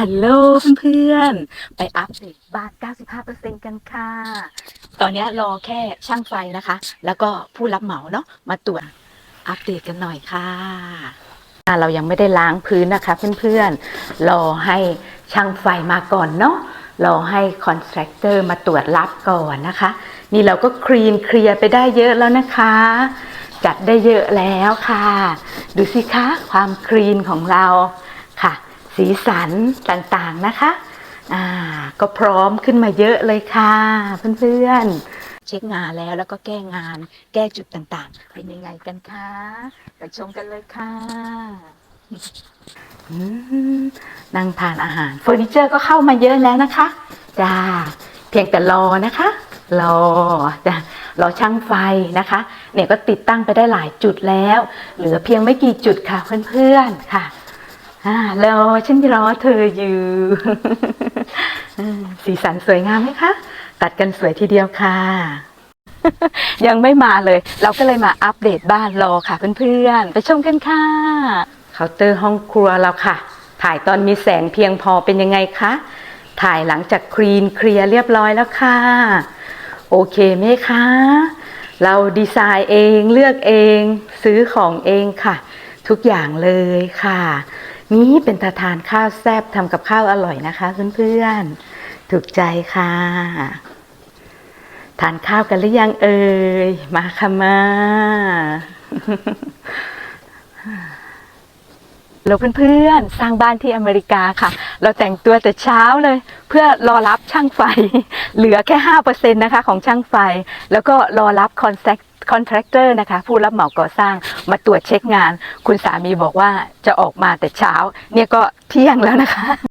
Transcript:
ฮัลโหลเพื่อนๆ ไปอัปเดตบ้าน 95%กันค่ะ ตอนนี้รอแค่ช่างไฟนะคะ แล้วก็ผู้รับเหมาเนาะมาตรวจอัปเดตกันหน่อยค่ะ เรายังไม่ได้ล้างพื้นนะคะเพื่อนๆ รอให้ช่างไฟมาก่อนเนาะรอให้คอนแทคเตอร์มาตรวจรับก่อนนะคะ นี่เราก็คลีนเคลียร์ไปได้เยอะแล้วนะคะ จัดได้เยอะแล้วค่ะ ดูสิคะความคลีนของเรา สีสันต่างๆนะคะอ่าก็พร้อมขึ้นมาเยอะเลยค่ะ เพื่อนๆ เช็คงานแล้วแล้วก็แก้งาน แก้จุดต่างๆ เป็นยังไงกันคะไปชมกันเลยค่ะนั่งทานอาหารเฟอร์นิเจอร์ก็เข้ามาเยอะแล้วนะคะจ้าเพียงแต่รอนะคะ รอจ้ะรอช่างไฟนะคะ เนี่ยก็ติดตั้งไปได้หลายจุดแล้ว เหลือเพียงไม่กี่จุดค่ะเพื่อนๆค่ะ อ่ารอฉันรอเธออยู่สีสันสวยงามไหมคะ ตัดกันสวยทีเดียวค่ะ ยังไม่มาเลย เราก็เลยมาอัปเดตบ้านรอค่ะ เพื่อนๆ ไปชมกันค่ะ เคาน์เตอร์ห้องครัวเราค่ะ ถ่ายตอนมีแสงเพียงพอเป็นยังไงคะ ถ่ายหลังจากคลีนเคลียร์เรียบร้อยแล้วค่ะ โอเคไหมคะ เราดีไซน์เองเลือกเอง ซื้อของเองค่ะ ทุกอย่างเลยค่ะ นี่เป็นตาทานข้าวแซ่บทำกับข้าวอร่อยนะคะเพื่อนๆ ถูกใจค่ะ ทานข้าวกันหรือยังเอ่ย มาค่ะมา เราเพื่อนๆ สร้างบ้านที่อเมริกาค่ะ เราแต่งตัวแต่เช้าเลย เพื่อรอรับช่างไฟ เหลือแค่ห้าเปอร์เซ็นต์นะคะของช่างไฟ แล้วก็รอรับคอนแทค คอนแทคเตอร์นะคะ ผู้รับเหมาก่อสร้างมาตรวจเช็คงาน คุณสามีบอกว่าจะออกมาแต่เช้า เนี่ยก็เที่ยงแล้วนะคะ